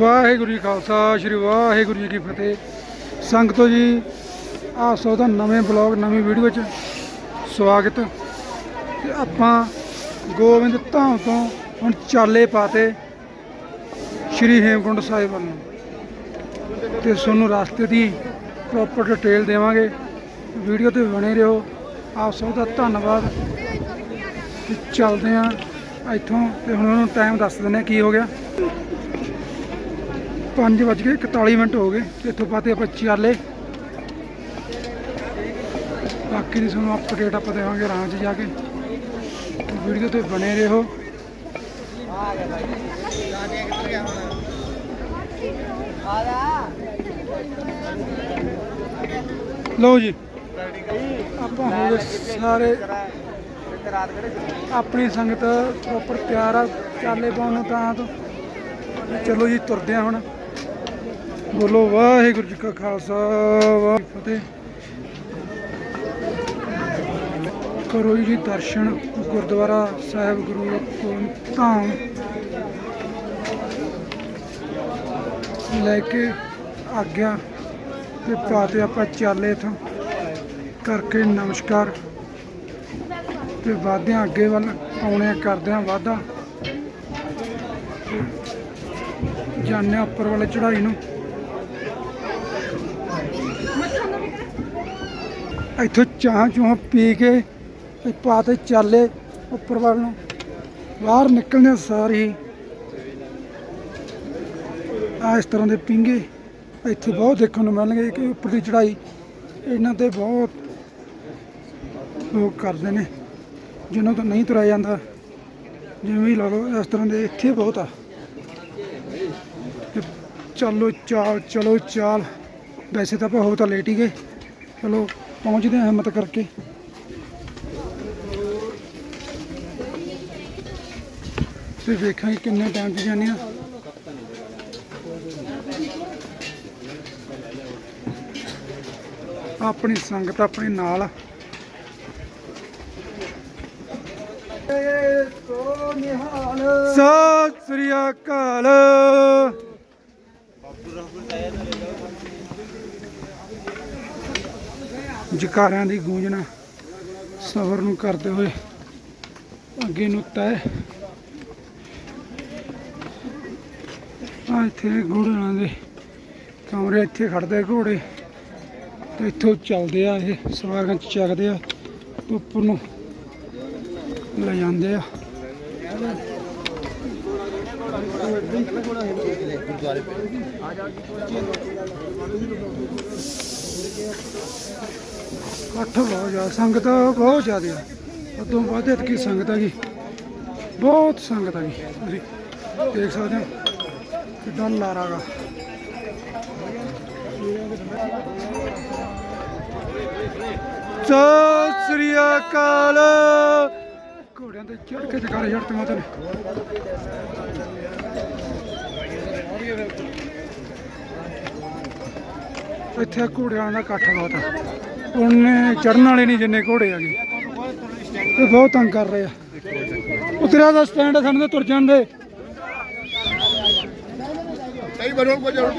ਵਾਹਿਗੁਰੂ ਜੀ ਖਾਲਸਾ, ਸ੍ਰੀ ਵਾਹਿਗੁਰੂ ਜੀ ਕੀ ਫਤਿਹ। ਸੰਗਤੋ ਜੀ ਆਪ ਸਭ ਦਾ ਨਵੇਂ ਬਲੌਗ ਨਵੀਂ ਵੀਡੀਓ 'ਚ ਸਵਾਗਤ। ਤੇ ਆਪਾਂ ਗੋਬਿੰਦ ਧਾਮ ਤੋਂ ਹੁਣ ਚਾਲੇ ਪਾਤੇ ਸ੍ਰੀ ਹੇਮਕੁੰਡ ਸਾਹਿਬ ਵੱਲ। ਨੂੰ ਤੇ ਤੁਹਾਨੂੰ ਰਸਤੇ ਦੀ ਪ੍ਰੋਪਰ ਡਿਟੇਲ ਦੇਵਾਂਗੇ। ਵੀਡੀਓ ਤੇ ਬਣੇ ਰਹੋ। ਆਪ ਸਭ ਦਾ ਧੰਨਵਾਦ। ਚੱਲਦੇ ਆਂ ਇੱਥੋਂ। ਤੇ ਹੁਣ ਉਹਨੂੰ ਟਾਈਮ ਦੱਸ ਦਿੰਦੇ ਹਾਂ ਕੀ ਹੋ ਗਿਆ। 5 ਵੱਜ ਕੇ 41 ਮਿੰਟ ਹੋ ਗਏ ਇੱਥੋਂ ਪਾਤੇ ਆਪਾਂ ਚਾਲੇ ਬਾਕੀ ਦੀ ਤੁਹਾਨੂੰ ਅਪਡੇਟ ਆਪਾਂ ਦੇਵਾਂਗੇ ਰਾਹ 'ਚ ਜਾ ਕੇ। ਵੀਡੀਓ ਤੇ ਬਣੇ ਰਹੋ। ਲਓ ਜੀ, ਆਪਾਂ ਹੋ ਗਏ ਸਾਰੇ ਆਪਣੀ ਸੰਗਤ ਪ੍ਰੋਪਰ ਤਿਆਰ ਆ, ਚਾਲੇ ਪਾਉਣ ਨੂੰ ਤਾਂ। ਚਲੋ ਜੀ, ਤੁਰਦੇ ਆ ਹੁਣ। ਬੋਲੋ ਵਾਹਿਗੁਰੂ ਜੀ ਕਾ ਖਾਲਸਾ ਵਾਹਿਗੁਰੂ ਫਤਿਹ। ਕਰੋ ਜੀ ਦਰਸ਼ਨ ਗੁਰਦੁਆਰਾ ਸਾਹਿਬ ਗੁਰੂ ਗੋਬਿੰਦ ਧਾਮ। ਲੈ ਕੇ ਆਗਿਆ ਤੇ ਪਾਤੇ ਆਪਾਂ ਚਾਲੇ ਇਥੋਂ ਕਰਕੇ ਨਮਸਕਾਰ। ਤੇ ਵਾਧਿਆਂ ਅੱਗੇ ਵੱਲ ਆਉਣੇ ਆ, ਕਰਦੇ ਆ ਵਾਧਾ। ਜਾਂਦੇ ਹਾਂ ਉੱਪਰ ਵਾਲੇ ਚੜਾਈ ਨੂੰ। ਇੱਥੋਂ ਚਾਹ ਚੂਹ ਪੀ ਕੇ ਤੇ ਪਾਤੇ ਚੱਲੇ ਉੱਪਰ ਵੱਲ ਨੂੰ। ਬਾਹਰ ਨਿਕਲਦੇ ਸਾਰ ਹੀ। ਆ ਇਸ ਤਰ੍ਹਾਂ ਦੇ ਪਿੰਗੇ ਇੱਥੇ ਬਹੁਤ ਦੇਖਣ ਨੂੰ ਮਿਲਣਗੇ ਕਿ ਉੱਪਰ ਦੀ ਚੜਾਈ ਇਹਨਾਂ ਤੇ ਬਹੁਤ ਲੋਕ ਕਰਦੇ ਨੇ, ਜਿਹਨਾਂ ਤੋਂ ਨਹੀਂ ਤੁਰਿਆ ਜਾਂਦਾ। ਜਿਵੇਂ ਵੀ ਲਾ ਲਓ, ਇਸ ਤਰ੍ਹਾਂ ਦੇ ਇੱਥੇ ਬਹੁਤ ਆ। ਤੇ ਚਲੋ ਚਾਲ ਚਲੋ ਚਾਲ। ਵੈਸੇ ਤਾਂ ਆਪਾਂ ਹੋ ਤਾਂ ਲੇਟ ਹੀ ਗਏ। ਚਲੋ ਪਹੁੰਚਦੇ ਹਾਂ ਹਿੰਮਤ ਕਰਕੇ। ਤੇ ਵੇਖਾਂਗੇ ਕਿੰਨੇ ਟਾਈਮ 'ਚ ਜਾਂਦੇ ਆ ਆਪਣੀ ਸੰਗਤ ਆਪਣੇ ਨਾਲ ਸਤਿ ਸ੍ਰੀ ਅਕਾਲ। ਜਕਾਰਿਆਂ ਦੀ ਗੂੰਜਣਾ ਸਫ਼ਰ ਨੂੰ ਕਰਦੇ ਹੋਏ ਅੱਗੇ ਨੂੰ ਤੈ ਆ ਇੱਥੇ ਘੋੜਿਆਂ ਦੇ ਕਮਰੇ ਇੱਥੇ ਖੜਦੇ ਘੋੜੇ ਤੇ ਇੱਥੋਂ ਚੱਲਦੇ ਆ ਇਹ ਸਵਾਰਾਂ ਚੱਕਦੇ ਆ, ਤੇ ਉੱਪਰ ਨੂੰ ਲੈ ਜਾਂਦੇ ਆ। ਅੱਠ ਬਹੁਤ ਜ਼ਿਆਦਾ, ਸੰਗਤ ਬਹੁਤ ਜ਼ਿਆਦਾ ਉਦੋਂ ਵੱਧ ਇਤਕੀ ਸੰਗਤ ਹੈਗੀ ਬਹੁਤ ਸੰਗਤ ਹੈਗੀ ਤੁਸੀਂ ਦੇਖ ਸਕਦੇ ਹੋ ਕਿੱਦਾਂ ਲਾਰਾ ਗਾ ਸਤਿ ਸ੍ਰੀ ਅਕਾਲ। ਘੋੜਿਆਂ ਤੇ ਚੜ ਕੇ ਜਗਾਰੇ ਛੱਡਤੇ ਮਾਤਾ ਨੇ। ਇੱਥੇ ਘੋੜਿਆਂ ਦਾ ਇਕੱਠ ਬਹੁਤ ਆ ਉਹਨੇ ਚੜਨ ਵਾਲੇ ਨਹੀਂ ਜਿੰਨੇ ਘੋੜੇ ਹੈਗੇ ਇਹ ਬਹੁਤ ਤੰਗ ਕਰ ਰਹੇ ਆ ਉਤਰਿਆ ਦਾ ਸਟੈਂਡ ਆ ਸਾਨੂੰ ਤਾਂ ਤੁਰ ਜਾਣ ਦੇ ਕਈ ਬਰੋਂ ਕੋ ਜ਼ਰੂਰ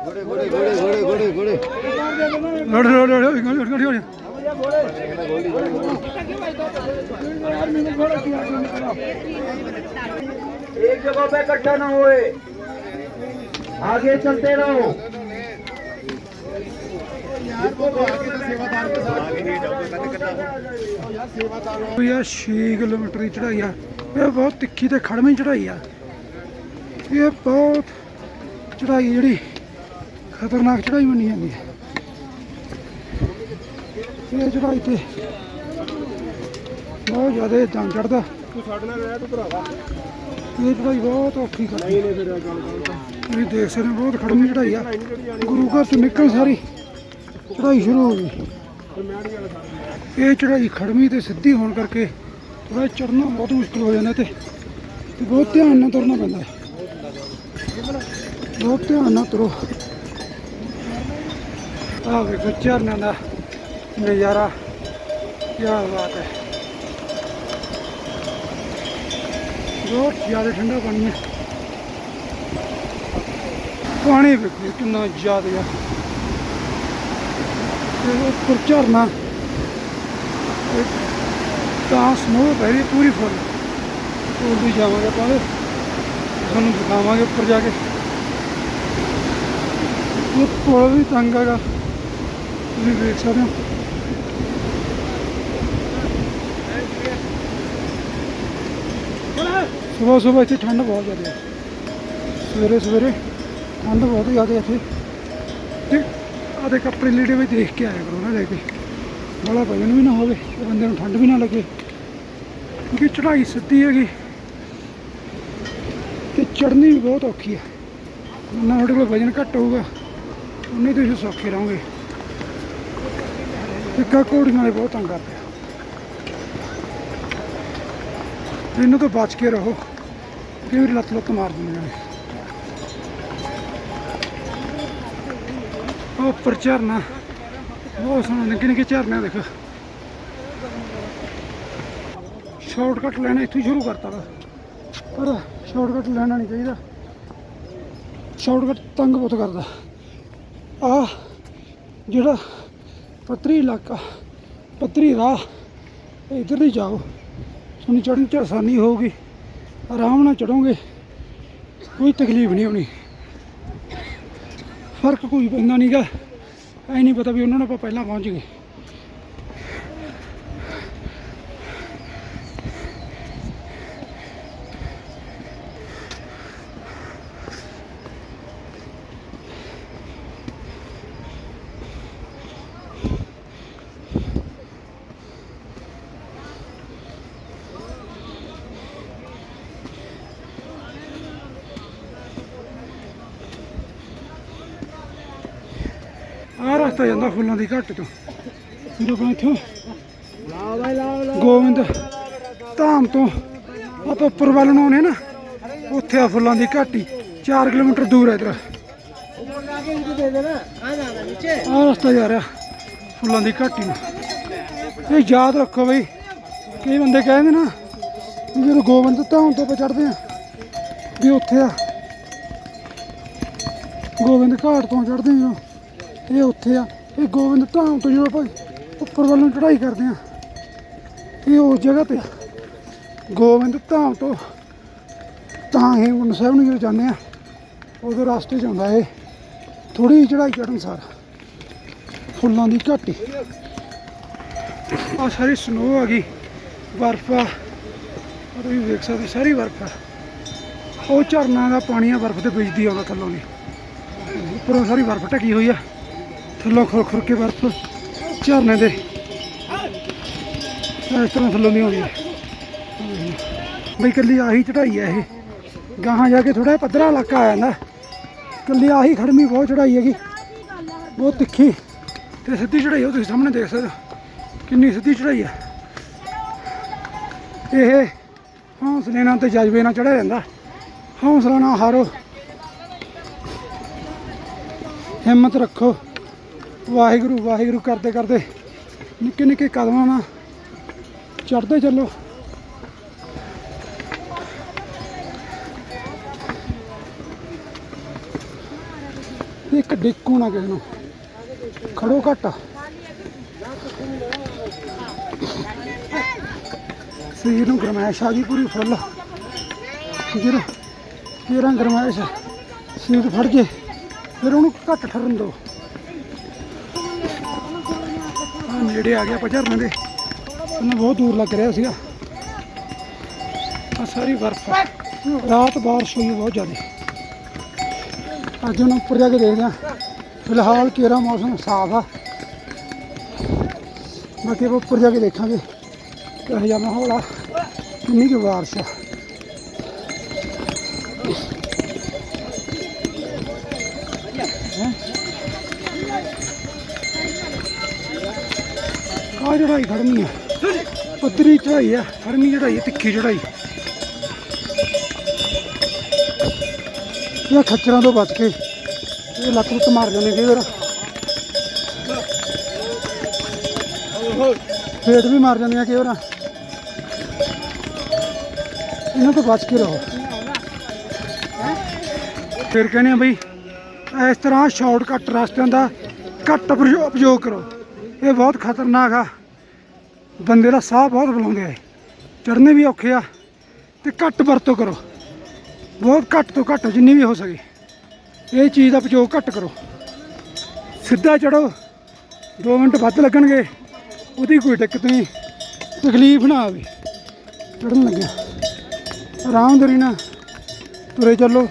ਘੋੜੇ ਘੋੜੇ ਘੋੜੇ ਘੋੜੇ ਘੋੜੇ ਲੜ ਲੜ ਲੜ ਲੜ एक जगह पे इकट्ठा ना हुए आगे चलते रहो ਕੋਈ ਆ 6 ਕਿਲੋਮੀਟਰ ਦੀ ਚੜਾਈ ਆ ਇਹ ਬਹੁਤ ਤਿੱਖੀ ਤੇ ਖੜਵੀਂ ਚੜਾਈ ਆ ਇਹ ਬਹੁਤ ਚੜਾਈ ਜਿਹੜੀ ਖਤਰਨਾਕ ਚੜਾਈ ਮੰਨੀ ਜਾਂਦੀ ਹੈ ਇਹ ਚੜਾਈ ਤੇ ਬਹੁਤ ਜ਼ਿਆਦਾ ਦਮ ਚੜਦਾ। ਤੂੰ ਸਾਡੇ ਨਾਲ ਰਹਿ ਤੂੰ ਭਰਾਵਾ। ਇਹ ਚੜਾਈ ਬਹੁਤ ਔਖੀ ਕਰਦੀ। ਨਹੀਂ ਫਿਰ ਗੱਲ ਤੁਸੀਂ ਦੇਖ ਸਕਦੇ ਹੋ ਬਹੁਤ ਖੜਵੀਂ ਚੜਾਈ ਆ। ਗੁਰੂ ਘਰ ਤੋਂ ਨਿਕਲ ਸਾਰੀ ਚੜਾਈ ਸ਼ੁਰੂ ਹੋ ਗਈ। ਇਹ ਚੜਾਈ ਖੜਵੀਂ ਤੇ ਸਿੱਧੀ ਹੋਣ ਕਰਕੇ ਥੋੜਾ ਚੜਨਾ ਬਹੁਤ ਮੁਸ਼ਕਲ ਹੋ ਜਾਂਦਾ ਤੇ ਤੇ ਬਹੁਤ ਧਿਆਨ ਨਾਲ ਤੁਰਨਾ ਪੈਂਦਾ ਹੈ। ਬਹੁਤ ਧਿਆਨ ਨਾਲ ਤੁਰੋ। ਆਹ ਵੇਖੋ ਝਰਨਿਆਂ ਦਾ नज़ारा क्या बात है बहुत ज़्यादा ठंडा पानी है पानी देखो कितना ज़्यादा उपर झरना स्नो पै रही पूरी फुल उर्दू जावे ਆਪਾਂ ਤੁਹਾਨੂੰ ਦਿਖਾਵਾਂਗੇ ਉੱਪਰ ਜਾ ਕੇ ਉਹ ਕੋਲ ਵੀ ਤੰਗ ਹੈਗਾ ਤੁਸੀਂ ਵੇਖ ਸਕਦੇ ਹੋ। ਸਵੇਰ ਸਵੇਰ ਇੱਥੇ ਠੰਡ ਬਹੁਤ ਜ਼ਿਆਦਾ ਹੈ। ਸਵੇਰੇ ਸਵੇਰੇ ਠੰਡ ਬਹੁਤ ਜ਼ਿਆਦਾ ਇੱਥੇ। ਤੇ ਆਦੇ ਕੱਪੜੇ ਲੀੜੇ ਵੀ ਦੇਖ ਕੇ ਆਇਆ ਕਰੋ ਨਾ ਲੈ ਕੇ। ਬੜਾ ਵਜਨ ਵੀ ਨਾ ਹੋਵੇ, ਤੇ ਬੰਦੇ ਨੂੰ ਠੰਡ ਵੀ ਨਾ ਲੱਗੇ। ਕਿਉਂਕਿ ਚੜਾਈ ਸਿੱਧੀ ਹੈਗੀ। ਤੇ ਚੜ੍ਹਨੀ ਵੀ ਬਹੁਤ ਔਖੀ ਹੈ। ਜਿੰਨਾ ਤੁਹਾਡੇ ਕੋਲ ਵਜਨ ਘੱਟ ਹੋਊਗਾ। ਉਨੇ ਤੁਸੀਂ ਸੌਖੇ ਰਹੋਗੇ। ਇੱਕਾ ਘੋੜੀਆਂ ਵਾਲੇ ਬਹੁਤ ਤੰਗ ਕਰਦੇ ਆ। ਇਹਨਾਂ ਤੋਂ ਬਚ ਕੇ ਰਹੋ। ਕਈ ਵਾਰੀ ਲੱਤ ਲੱਤ ਮਾਰ ਦਿੰਦੀਆਂ ਨੇ ਉਹ ਉੱਪਰ ਝਰਨਾ। ਬਹੁਤ ਸੋਹਣਾ, ਨਿੱਕੇ ਨਿੱਕੇ ਝਰਨੇ ਦੇਖ। ਸ਼ਾਰਟਕਟ ਲੈਣਾ ਇੱਥੋਂ ਹੀ ਸ਼ੁਰੂ ਕਰਤਾ ਵਾ। ਪਰ ਸ਼ਾਰਟਕਟ ਲੈਣਾ ਨਹੀਂ ਚਾਹੀਦਾ। ਸ਼ਾਰਟਕਟ ਤੰਗ ਬਹੁਤ ਕਰਦਾ। ਆ ਜਿਹੜਾ ਪੱਧਰੀ ਇਲਾਕਾ, ਪੱਧਰੀ ਰਾਹ, ਇਧਰ ਦੀ ਜਾਓ। ਤੁਹਾਨੂੰ ਚੜਨ ਚ ਆਸਾਨੀ ਹੋਊਗੀ। ਆਰਾਮ ਨਾਲ ਚੜੋਗੇ ਕੋਈ ਤਕਲੀਫ ਨਹੀਂ ਹੋਣੀ। ਫ਼ਰਕ ਕੋਈ ਪੈਂਦਾ ਨਹੀਂਗਾ ਐ ਨਹੀਂ ਪਤਾ ਵੀ ਉਹਨਾਂ ਨੂੰ ਆਪਾਂ ਪਹਿਲਾਂ ਪਹੁੰਚ ਗਏ ਆਹ ਰਸਤਾ ਜਾਂਦਾ ਫੁੱਲਾਂ ਦੀ ਘਾਟ ਤੋਂ ਸਿਰਫ ਇੱਥੋਂ। ਗੋਵਿੰਦ ਧਾਮ ਤੋਂ ਆਪਾਂ ਉੱਪਰ ਵੱਲ ਨੂੰ ਆਉਨੇ ਨਾ, ਉੱਥੇ ਆ ਫੁੱਲਾਂ ਦੀ ਘਾਟੀ 4 ਕਿਲੋਮੀਟਰ ਦੂਰ ਹੈ ਇਧਰ। ਆਹ ਰਸਤਾ ਜਾ ਰਿਹਾ, ਫੁੱਲਾਂ ਦੀ ਘਾਟੀ ਨੂੰ। ਇਹ ਯਾਦ ਰੱਖੋ ਬਈ, ਕਈ ਬੰਦੇ ਕਹਿੰਦੇ ਨਾ ਜਦੋਂ ਗੋਵਿੰਦ ਧਾਮ ਤੋਂ ਚੜਦੇ ਆ ਵੀ ਉੱਥੇ ਆ ਗੋਬਿੰਦ ਘਾਟ ਤੋਂ ਚੜਦੇ ਆ ਇਹ ਉੱਥੇ ਆ। ਇਹ ਗੋਬਿੰਦ ਧਾਮ ਤੋਂ ਜਦੋਂ ਆਪਾਂ ਉੱਪਰ ਵੱਲ ਨੂੰ ਚੜ੍ਹਾਈ ਕਰਦੇ ਆ, ਇਹ ਉਸ ਜਗ੍ਹਾ ਤੇ ਆ। ਗੋਬਿੰਦ ਧਾਮ ਤੋਂ ਤਾਂ ਇਹ ਹੁਣ ਸਾਹਿਬ ਨੂੰ ਜਦੋਂ ਜਾਂਦੇ ਆ, ਉਦੋਂ ਰਸਤੇ 'ਚ ਆਉਂਦਾ ਇਹ। ਥੋੜੀ ਚੜ੍ਹਾਈ ਚੜਨ ਸਾਰ, ਫੁੱਲਾਂ ਦੀ ਘਾਟੀ। ਆ ਸਾਰੀ ਸਨੋ ਆ ਗਈ, ਬਰਫ ਆ। ਤੁਸੀਂ ਵੇਖ ਸਕਦੇ, ਸਾਰੀ ਬਰਫ ਆ। ਉਹ ਝਰਨਾ ਦਾ ਪਾਣੀ ਆ, ਬਰਫ ਤੇ ਵਿਜਦੀ ਆਉਂਦਾ ਥੱਲੋਂ ਦੀ ਉੱਪਰੋਂ ਸਾਰੀ ਬਰਫ ਢਕੀ ਹੋਈ ਆ। ਥੱਲੋਂ ਖੁਰ ਖੁਰ ਕੇ ਬਰਫ ਝਰਨੇ ਦੇ। ਇਸ ਤਰ੍ਹਾਂ ਥੱਲੋਂ ਨਹੀਂ ਆਉਂਦੀ। ਬਈ ਕੱਲੀ ਆਹੀ ਚੜਾਈ ਹੈ ਇਹ। ਗਾਹਾਂ ਜਾ ਕੇ ਥੋੜਾ ਪੱਧਰਾ ਇਲਾਕਾ ਆ ਜਾਂਦਾ। ਕੱਲੀ ਆਹੀ ਖੜਮੀ ਬਹੁਤ ਚੜਾਈ ਹੈਗੀ। ਬਹੁਤ ਤਿੱਖੀ। ਤੇ ਸਿੱਧੀ ਚੜਾਈ ਉਹ ਤੁਸੀਂ ਸਾਹਮਣੇ ਦੇਖ ਸਕਦੇ ਹੋ। ਕਿੰਨੀ ਸਿੱਧੀ ਚੜਾਈ ਹੈ। ਇਹ ਹੌਸਲੇ ਨਾਲ ਤੇ ਜਜ਼ਬੇ ਨਾਲ ਚੜਿਆ ਜਾਂਦਾ। ਹੌਸਲਾ ਨਾ ਹਾਰੋ। ਹਿੰਮਤ ਰੱਖੋ। ਵਾਹਿਗੁਰੂ ਵਾਹਿਗੁਰੂ ਕਰਦੇ ਕਰਦੇ ਨਿੱਕੇ ਨਿੱਕੇ ਕਦਮਾਂ ਨਾਲ ਚੜਦੇ ਚੱਲੋ। ਇੱਕ ਡਿੱਕੂ ਨਾ ਕਿਸੇ ਨੂੰ। ਖੜੋ ਘੱਟ। ਸਰੀਰ ਨੂੰ ਗਰਮੈਸ਼ ਆ ਗਈ ਪੂਰੀ ਫੁੱਲ। ਫਿਰ ਜਿਹੜਾ ਗਰਮੈਸ਼ ਸਰੀਰ ਫੜ ਜੇ, ਫਿਰ ਉਹਨੂੰ ਘੱਟ ਠਰਨ ਦਿਓ ਆ ਨੇੜੇ ਆ ਗਿਆ ਆਪਾਂ ਝਰਨੇ ਦੇ। ਉਹਨੂੰ ਬਹੁਤ ਦੂਰ ਲੱਗ ਰਿਹਾ ਸੀਗਾ। ਆ ਸਾਰੀ ਬਰਫ਼ ਰਾਤ ਬਾਰਿਸ਼ ਹੋਈ ਬਹੁਤ ਜ਼ਿਆਦਾ। ਅੱਜ ਉਹਨੂੰ ਉੱਪਰ ਜਾ ਕੇ ਦੇਖਦੇ ਹਾਂ। ਫਿਲਹਾਲ ਕੇਰਾ ਮੌਸਮ ਸਾਫ਼ ਆ। ਬਾਕੀ ਆਪਾਂ ਉੱਪਰ ਜਾ ਕੇ ਦੇਖਾਂਗੇ। ਕਿਹੋ ਜਿਹਾ ਮਾਹੌਲ ਆ। ਕਿੰਨੀ ਕੁ ਬਾਰਿਸ਼ ਆ। ਆ ਚੜਾਈ ਖੜਨੀ ਆ। ਪੱਧਰੀ ਚੜਾਈ ਆ ਖੜਨੀ ਚੜਾਈ ਆ, ਤਿੱਖੀ ਚੜਾਈ ਇਹ ਖੱਚਰਾਂ ਤੋਂ ਬਚ ਕੇ ਇਹ ਲੱਤ ਲੁੱਟ ਮਾਰ ਜਾਂਦੇ ਕਈ ਵਾਰ। ਫੇਟ ਵੀ ਮਾਰ ਜਾਂਦੀਆਂ ਕਈ ਵਾਰ। ਇਹਨਾਂ ਤੋਂ ਬਚ ਕੇ ਰਹੋ। ਫਿਰ ਕਹਿੰਦੇ ਆ ਬਈ, ਇਸ ਤਰ੍ਹਾਂ ਸ਼ਾਰਟਕਟ ਰਸਤਿਆਂ ਦਾ ਘੱਟ ਉਪਯੋਗ ਕਰੋ। ਇਹ ਬਹੁਤ ਖਤਰਨਾਕ ਆ। ਬੰਦੇ ਦਾ ਸਾਹ ਬਹੁਤ ਬੁਲਾਉਂਦੇ ਆ ਚੜ੍ਹਨੇ ਵੀ ਔਖੇ ਆ ਤੇ ਘੱਟ ਵਰਤੋਂ ਕਰੋ। ਬਹੁਤ ਘੱਟ ਤੋਂ ਘੱਟ ਜਿੰਨੀ ਵੀ ਹੋ ਸਕੇ। ਇਹ ਚੀਜ਼ ਦਾ ਉਪਯੋਗ ਘੱਟ ਕਰੋ। ਸਿੱਧਾ ਚੜੋ 2 ਮਿੰਟ ਵੱਧ ਲੱਗਣਗੇ। ਉਹਦੀ ਕੋਈ ਦਿੱਕਤ ਨਹੀਂ। ਤਕਲੀਫ ਨਾ ਆਵੇ। ਚੜਨ ਲੱਗਿਆ। ਆਰਾਮਦਾਰੀ ਨਾਲ ਤੁਰੇ ਚੱਲੋ।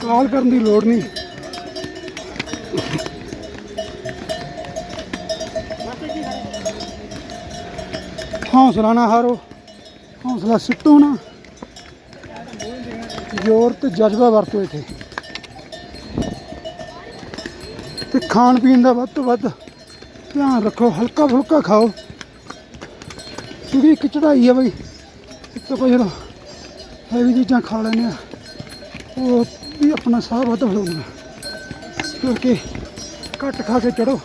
ਕਾਲ ਕਰਨ ਦੀ ਲੋੜ ਨਹੀਂ। ਹੌਸਲਾ ਨਾ ਹਾਰੋ, ਹੌਸਲਾ ਸਿੱਟੋ ਨਾ। ਜ਼ੋਰ ਤੇ ਜਜ਼ਬਾ ਵਰਤੋ ਇੱਥੇ। ਤੇ ਖਾਣ ਪੀਣ ਦਾ ਵੱਧ ਤੋਂ ਵੱਧ ਧਿਆਨ ਰੱਖੋ, ਹਲਕਾ ਫੁਲਕਾ ਖਾਓ। ਕਿਉਂਕਿ ਇੱਕ ਚੜਾਈ ਹੈ ਬਈ, ਇੱਕ ਕੋਈ ਜਦੋਂ ਹੈਵੀ ਚੀਜ਼ਾਂ ਖਾ ਲੈਂਦੇ ਆ, ਉਹ ਵੀ ਆਪਣਾ ਸਾਹ ਵੱਧ ਬੁਲਾਉਂਦਾ ਕਿਉਂਕਿ ਘੱਟ ਖਾ ਕੇ ਚੜੋ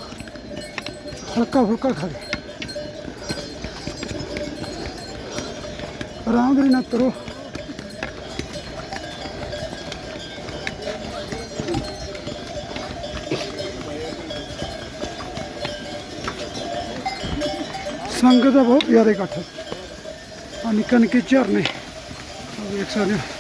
ਹਲਕਾ ਫੁਲਕਾ ਖਾ ਕੇ। ਆਰਾਮ ਨਾਲ ਤੁਰੋ। ਸੰਗਤ ਦਾ ਬਹੁਤ ਪਿਆਰੇ ਇਕੱਠ। ਆ ਨਿੱਕੇ ਨਿੱਕੇ ਝਰਨੇ ਵੇਖ ਸਕਦੇ ਹੋ।